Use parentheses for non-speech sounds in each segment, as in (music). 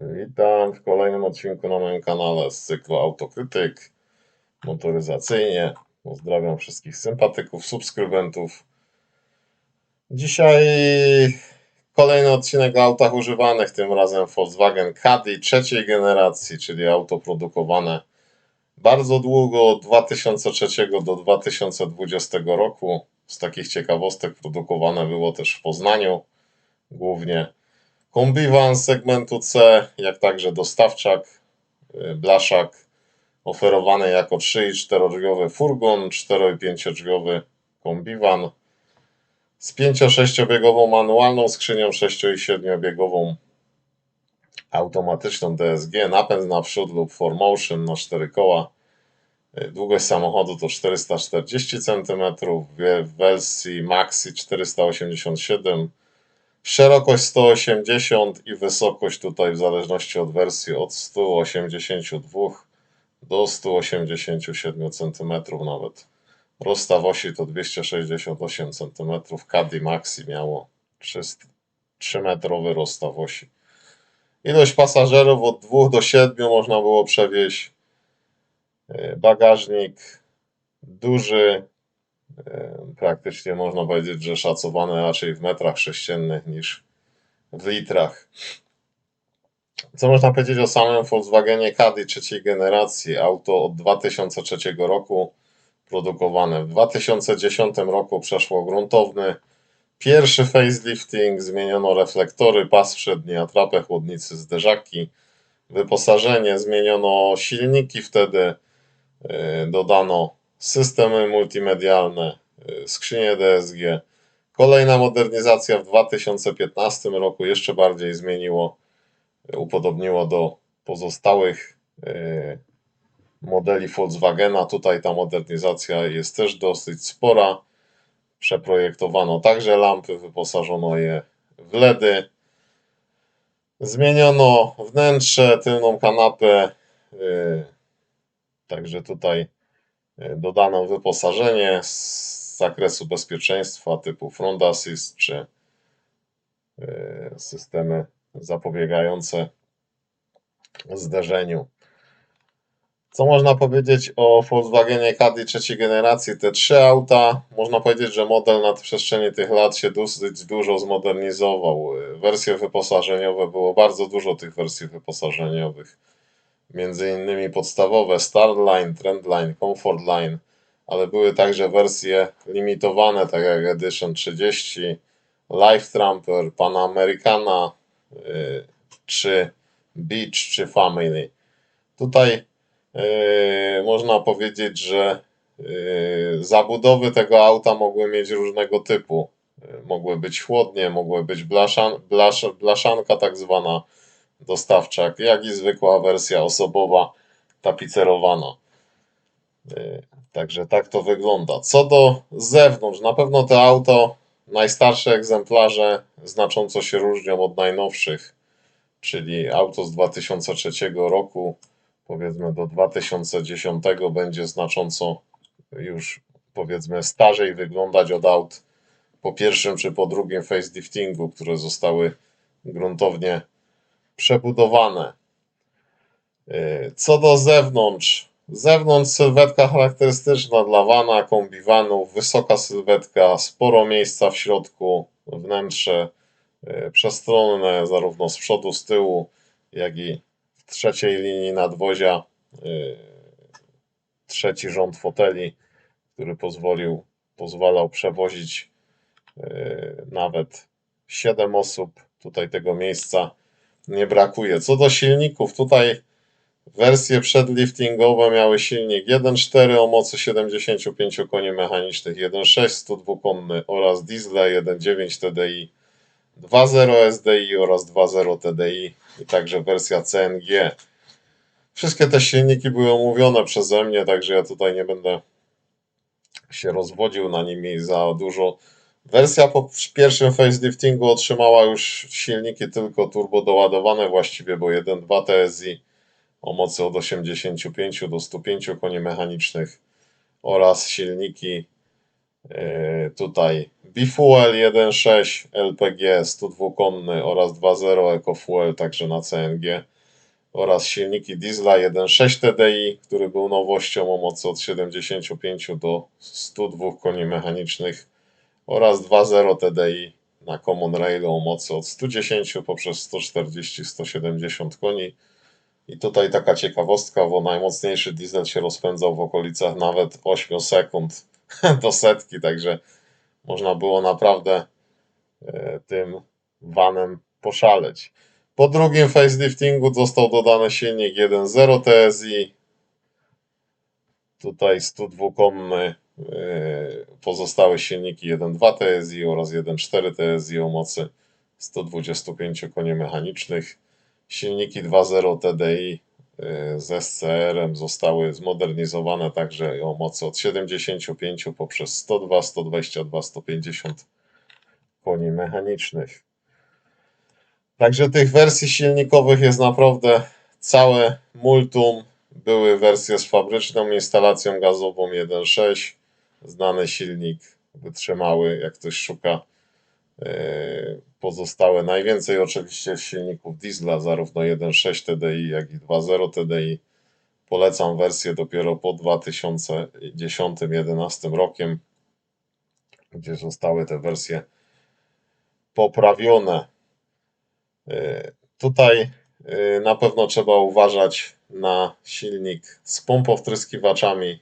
Witam w kolejnym odcinku na moim kanale z cyklu Autokrytyk motoryzacyjnie. Pozdrawiam wszystkich sympatyków, subskrybentów. Dzisiaj kolejny odcinek o autach używanych, tym razem Volkswagen Caddy trzeciej generacji, czyli auto produkowane bardzo długo, od 2003 do 2020 roku. Z takich ciekawostek produkowane było też w Poznaniu głównie. Kombiwan segmentu C, jak także dostawczak, y, blaszak, oferowany jako 3 i 4-drzwiowy furgon, 4 i 5-drzwiowy kombiwan z 5-6-biegową manualną skrzynią 6 i 7-biegową automatyczną DSG, napęd naprzód lub 4Motion na 4 koła. Y, Długość samochodu to 440 cm, w wersji Maxi 487 Szerokość 180 i wysokość tutaj w zależności od wersji od 182 do 187 cm nawet. Rozstaw osi to 268 cm. Caddy Maxi miało 3-metrowy rozstaw osi. Ilość pasażerów od 2 do 7 można było przewieźć. Yy, Bagażnik duży, praktycznie można powiedzieć, że szacowane raczej w metrach sześciennych niż w litrach. Co można powiedzieć o samym Volkswagenie Caddy trzeciej generacji? Auto od 2003 roku produkowane. W 2010 roku przeszło gruntowny pierwszy facelifting, zmieniono reflektory, pas przedni, atrapę, chłodnicy, zderzaki, wyposażenie, zmieniono silniki wtedy, e, dodano systemy multimedialne, y, skrzynie DSG. Kolejna modernizacja w 2015 roku jeszcze bardziej zmieniło, y, upodobniło do pozostałych y, modeli Volkswagena. Tutaj ta modernizacja jest też dosyć spora. Przeprojektowano także lampy, wyposażono je w LEDy. Zmieniono wnętrze, tylną kanapę. Także tutaj dodano wyposażenie z zakresu bezpieczeństwa typu front assist czy e, systemy zapobiegające zderzeniu. Co można powiedzieć o Volkswagenie Caddy trzeciej generacji? Te trzy auta, można powiedzieć, że model na przestrzeni tych lat się dosyć dużo zmodernizował. E, wersje wyposażeniowe, było bardzo dużo tych wersji wyposażeniowych między innymi podstawowe Starline, Trendline, Comfortline, ale były także wersje limitowane, tak jak Edition 30, Life Trumper, Panamericana, yy, czy Beach, czy Family. Tutaj yy, można powiedzieć, że yy, zabudowy tego auta mogły mieć różnego typu. Yy, mogły być chłodnie, mogły być blaszan, blasz, blaszanka tak zwana, dostawczak, jak i zwykła wersja osobowa tapicerowana. Y, także tak to wygląda. Co do zewnątrz, na pewno to auto, najstarsze egzemplarze znacząco się różnią od najnowszych, czyli auto z 2003 roku, powiedzmy do 2010 będzie znacząco już powiedzmy starzej wyglądać od aut po pierwszym czy po drugim faceliftingu, które zostały gruntownie przebudowane. Y, co do zewnątrz, zewnątrz sylwetka charakterystyczna dla wana, kombiwanów, wysoka sylwetka, sporo miejsca w środku, wnętrze y, przestronne zarówno z przodu, z tyłu, jak i w trzeciej linii nadwozia y, trzeci rząd foteli, który pozwolił, pozwalał przewozić nawet 7 osób. Tutaj tego miejsca nie brakuje. Co do silników, tutaj wersje przedliftingowe miały silnik 1.4 o mocy 75 koni mechanicznych, 1.6 102-konny oraz diesle 1.9 TDI, 2.0 SDI oraz 2.0 TDI i także wersja CNG. Wszystkie te silniki były omówione przeze mnie, także ja tutaj nie będę się rozwodził na nimi za dużo. Wersja po pierwszym faceliftingu otrzymała już silniki tylko turbo doładowane właściwie, bo 1.2 TSI o mocy od 85 do 105 koni mechanicznych oraz silniki Yy, tutaj Bifuel 1.6 LPG 102-konny oraz 2.0 EcoFuel także na CNG oraz silniki diesla 1.6 TDI, który był nowością o mocy od 75 do 102 koni mechanicznych oraz 2.0 TDI na Common Railu o mocy od 110 poprzez 140-170 koni. I tutaj taka ciekawostka, bo najmocniejszy diesel się rozpędzał w okolicach nawet 8 sekund (laughs) do setki, także można było naprawdę e, tym vanem poszaleć. Po drugim faceliftingu został dodany silnik 1.0 TSI. Tutaj 102-konny pozostałe silniki 1.2 TSI oraz 1.4 TSI o mocy 125 koni mechanicznych. Silniki 2.0 TDI y, z SCR-em zostały zmodernizowane także o mocy od 75 poprzez 102, 122, 150 koni mechanicznych. Także tych wersji silnikowych jest naprawdę całe multum. Były wersje z fabryczną instalacją gazową 1.6, znany silnik, wytrzymały, jak ktoś szuka e, pozostałe. Najwięcej oczywiście silników diesla, zarówno 1.6 TDI, jak i 2.0 TDI. Polecam wersję dopiero po 2010-2011 rokiem, gdzie zostały te wersje poprawione. E, tutaj e, na pewno trzeba uważać na silnik z pompowtryskiwaczami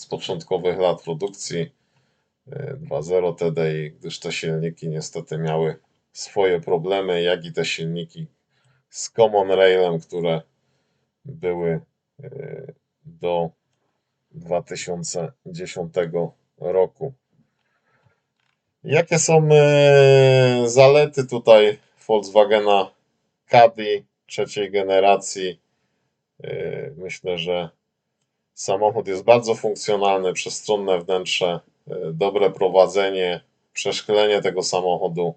z początkowych lat produkcji 2.0 TDI, gdyż te silniki niestety miały swoje problemy, jak i te silniki z Common Railem, które były e, do 2010 roku. Jakie są zalety tutaj Volkswagena Caddy trzeciej generacji. Myślę, że samochód jest bardzo funkcjonalny, przestronne wnętrze, yy, dobre prowadzenie, przeszklenie tego samochodu,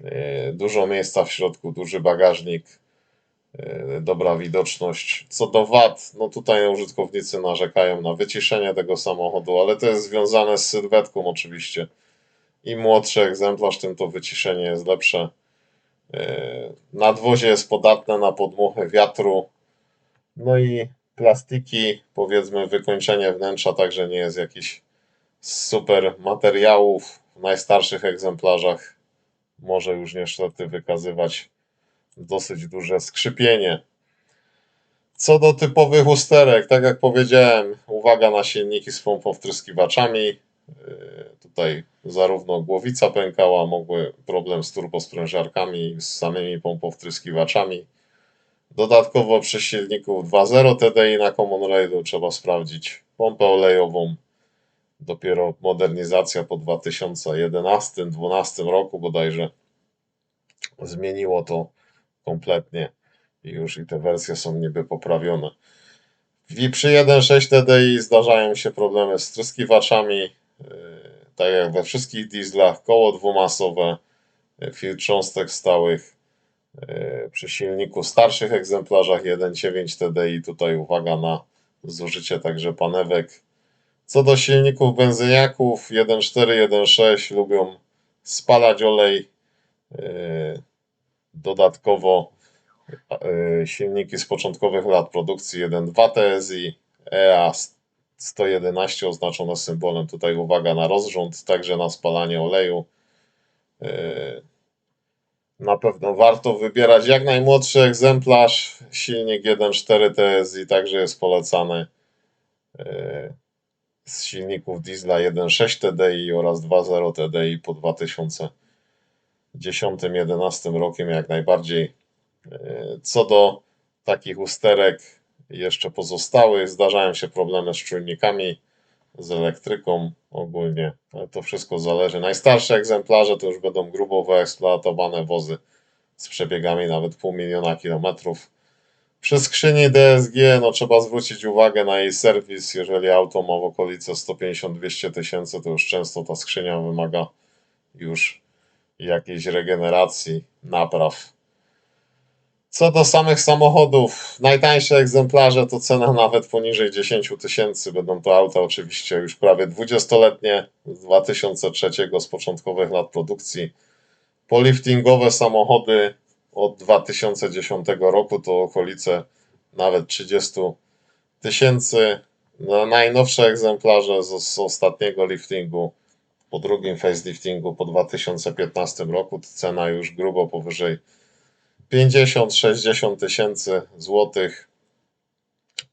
yy, dużo miejsca w środku, duży bagażnik, dobra widoczność. Co do wad, no tutaj użytkownicy narzekają na wyciszenie tego samochodu, ale to jest związane z sylwetką oczywiście. Im młodszy egzemplarz, tym to wyciszenie jest lepsze. Nadwozie jest podatne na podmuchy wiatru. No i plastiki, powiedzmy, wykończenie wnętrza także nie jest jakiś super materiałów. W najstarszych egzemplarzach może już niestety wykazywać dosyć duże skrzypienie. Co do typowych usterek, tak jak powiedziałem, uwaga na silniki z pompowtryskiwaczami. E, tutaj zarówno głowica pękała, mogły problem z turbosprężarkami, z samymi pompowtryskiwaczami. Dodatkowo przy silniku 2.0 TDI na Common Railu trzeba sprawdzić pompę olejową. Dopiero modernizacja po 2011-2012 roku bodajże zmieniło to kompletnie i już i te wersje są niby poprawione. Przy 1.6 TDI zdarzają się problemy z tryskiwaczami. Yy, tak jak we wszystkich dieslach, koło dwumasowe, e, filtr cząstek stałych. E, przy silniku starszych egzemplarzach 1.9 TDI tutaj uwaga na zużycie także panewek. Co do silników benzyniaków 1.4, 1.6 lubią spalać olej. E, dodatkowo silniki z początkowych lat produkcji 1.2 TSI, EA 111 oznaczone symbolem. Tutaj uwaga na rozrząd, także na spalanie oleju. Na pewno warto wybierać jak najmłodszy egzemplarz. Silnik 1.4 TSI także jest polecany. Yy, z silników diesla 1.6 TDI oraz 2.0 TDI po 2010-2011 rokiem jak najbardziej. Yy, co do takich usterek jeszcze pozostałych. Zdarzają się problemy z czujnikami, z elektryką ogólnie, ale to wszystko zależy. Najstarsze egzemplarze to już będą grubo wyeksploatowane wozy z przebiegami nawet pół miliona kilometrów. Przy skrzyni DSG no, trzeba zwrócić uwagę na jej serwis. Jeżeli auto ma w okolicy 150-200 tysięcy, to już często ta skrzynia wymaga już jakiejś regeneracji, napraw Co do samych samochodów, najtańsze egzemplarze to cena nawet poniżej 10 tysięcy. Będą to auta oczywiście już prawie 20-letnie, z 2003 z początkowych lat produkcji. Poliftingowe samochody od 2010 roku to okolice nawet 30 tysięcy. No, najnowsze egzemplarze z, z ostatniego liftingu, po drugim faceliftingu po 2015 roku, to cena już grubo powyżej 50-60 tysięcy złotych.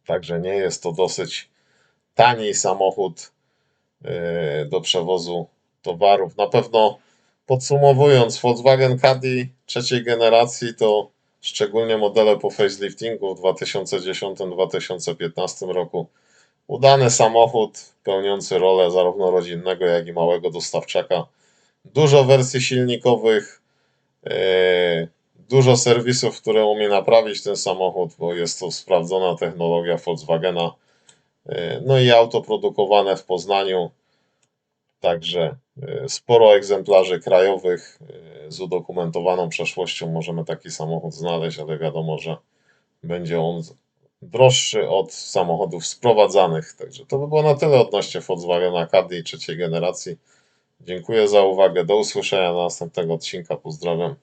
Także nie jest to dosyć tani samochód yy, do przewozu towarów. Na pewno podsumowując, Volkswagen Caddy trzeciej generacji to szczególnie modele po faceliftingu w 2010-2015 roku. Udany samochód pełniący rolę zarówno rodzinnego, jak i małego dostawczaka. Dużo wersji silnikowych, yy, dużo serwisów, które umie naprawić ten samochód, bo jest to sprawdzona technologia Volkswagena. Yy, No i auto produkowane w Poznaniu. Także yy, sporo egzemplarzy krajowych yy, z udokumentowaną przeszłością możemy taki samochód znaleźć, ale wiadomo, że będzie on droższy od samochodów sprowadzanych. Także to by było na tyle odnośnie Volkswagena Caddy trzeciej generacji. Dziękuję za uwagę. Do usłyszenia na następnego odcinka. Pozdrawiam.